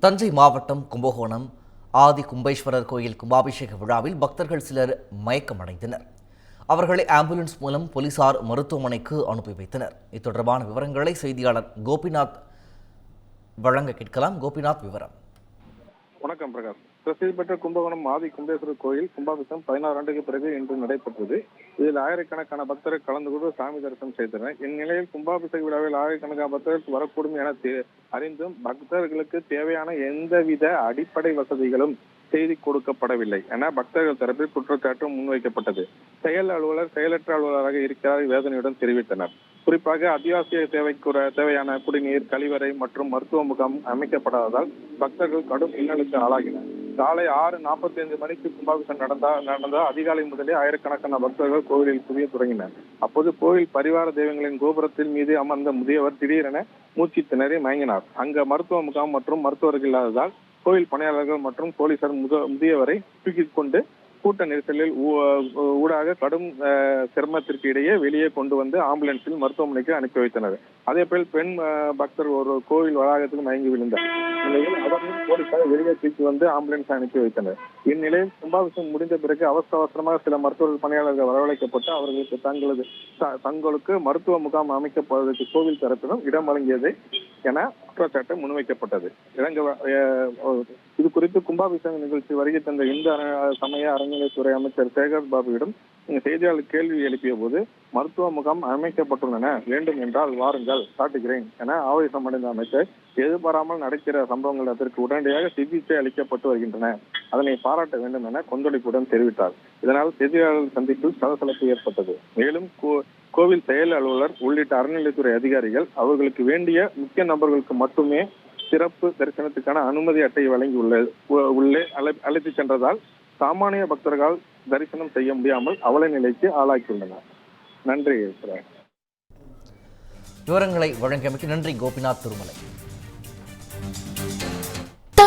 தஞ்சை மாவட்டம் கும்பகோணம் ஆதி கும்பேஸ்வரர் கோயில் கும்பாபிஷேக விழாவில் பக்தர்கள் சிலர் மயக்கமடைந்தனர். அவர்களை ஆம்புலன்ஸ் மூலம் போலீசார் மருத்துவமனைக்கு அனுப்பி வைத்தனர். இது தொடர்பான விவரங்களை செய்தியாளர் கோபிநாத் வழங்க கேட்கலாம். கோபிநாத் விவரம். வணக்கம் பிரகாஷ். பிரசித்தி பெற்ற கும்பகோணம் ஆதி கும்பேஸ்வரர் கோயில் கும்பாபிஷேகம் பதினாறு ஆண்டுக்கு பிறகு இன்று நடைபெற்றது. இதில் ஆயிரக்கணக்கான பக்தர்கள் கலந்து கொண்டு சாமி தரிசனம் செய்தனர். இந்நிலையில் கும்பாபிஷேக விழாவில் ஆயிரக்கணக்கான பக்தர்கள் வரக்கூடும் என தெ- அறிந்தும் பக்தர்களுக்கு தேவையான எந்தவித அடிப்படை வசதிகளும் செய்து கொடுக்கப்படவில்லை என பக்தர்கள் தரப்பில் குற்றச்சாட்டு முன்வைக்கப்பட்டது. செயல் அலுவலர் செயலற்ற அலுவலராக இருக்கிறார் வேதனையுடன் தெரிவித்தனர். குறிப்பாக அத்தியாவசிய தேவைக்குற தேவையான குடிநீர் கழிவறை மற்றும் மருத்துவ முகாம் அமைக்கப்படாததால் பக்தர்கள் கடும் இன்னலுக்கு ஆளாகினர். காலை ஆறு நாற்பத்தி ஐந்து மணிக்கு கும்பாபிஷேகம் நடந்தா நடந்தா அதிகாலை முதலே ஆயிரக்கணக்கான பக்தர்கள் கோவிலில் குவிய தொடங்கினர். அப்போது கோவில் பரிவார தெய்வங்களின் கோபுரத்தின் மீது அமர்ந்த முதியவர் திடீரென மூச்சு திணறி மயங்கினார். அங்க மருத்துவ முகாம் மற்றும் மருத்துவர்கள் இல்லாததால் கோவில் பணியாளர்கள் மற்றும் போலீசார் முத- முதியவரை தூக்கி கொண்டு கூட்ட நெரிசலில் ஊ- ஊடாக கடும் சிரமத்திற்கு இடையே வெளியே கொண்டு வந்து ஆம்புலன்ஸில் மருத்துவமனைக்கு அனுப்பி வைத்தனர். அதே போல் பெண் பக்தர் ஒரு கோவில் வளாகத்துக்கு மயங்கி விழுந்தார். நிலையில் அவரும் போலீசார் வெளியே தூக்கி வந்து ஆம்புலன்ஸ் அனுப்பி வைத்தனர். இந்நிலையில் கும்பாபிஷேகம் முடிந்த பிறகு அவசர அவசரமாக சில மருத்துவர்கள் பணியாளர்கள் வரவழைக்கப்பட்டு அவர்களுக்கு தங்களது த- தங்களுக்கு மருத்துவ முகாம் அமைக்கப்படுவதற்கு கோவில் தரப்பிலும் இடம் வழங்கியது என குற்றச்சாட்டு முன்வைக்கப்பட்டது. இலங்கை இது குறித்து கும்பாபிஷேக நிகழ்ச்சி வருகை தந்த இந்து சமய அறநிலையத்துறை அமைச்சர் சேகர் பாபுவிடம் இங்கு செய்தியாளர் கேள்வி எழுப்பிய போது மருத்துவ முகாம் அமைக்கப்பட்டுள்ளன வேண்டும் என்றால் வாருங்கள் காட்டுகிறேன் என ஆவேசமடைந்த அமைச்சர் எதிர்பாராமல் நடக்கிற சம்பவங்கள் அதற்கு உடனடியாக சிகிச்சை அளிக்கப்பட்டு வருகின்றன. அதனை பாராட்ட வேண்டும் என கொந்தளிப்புடன் தெரிவித்தார். இதனால் செய்தியாளர் சந்திப்பில் சலசலப்பு ஏற்பட்டது. மேலும் கோ- கோவில் செயல் அலுவலர் உள்ளிட்ட அறநிலையத்துறை அதிகாரிகள் அவர்களுக்கு வேண்டிய முக்கிய நபர்களுக்கு மட்டுமே சிறப்பு தரிசனத்துக்கான அனுமதி அட்டை வழங்கி உள்ள உ- உள்ளே அழை- அழைத்துச் சென்றதால் சாமானிய பக்தர்கள் தரிசனம் செய்ய முடியாமல் அவல நிலைக்கு ஆளாக்கியுள்ளனர் நன்றி விவரங்களை வழங்கியமைக்கு நன்றி கோபிநாத் திருமலை.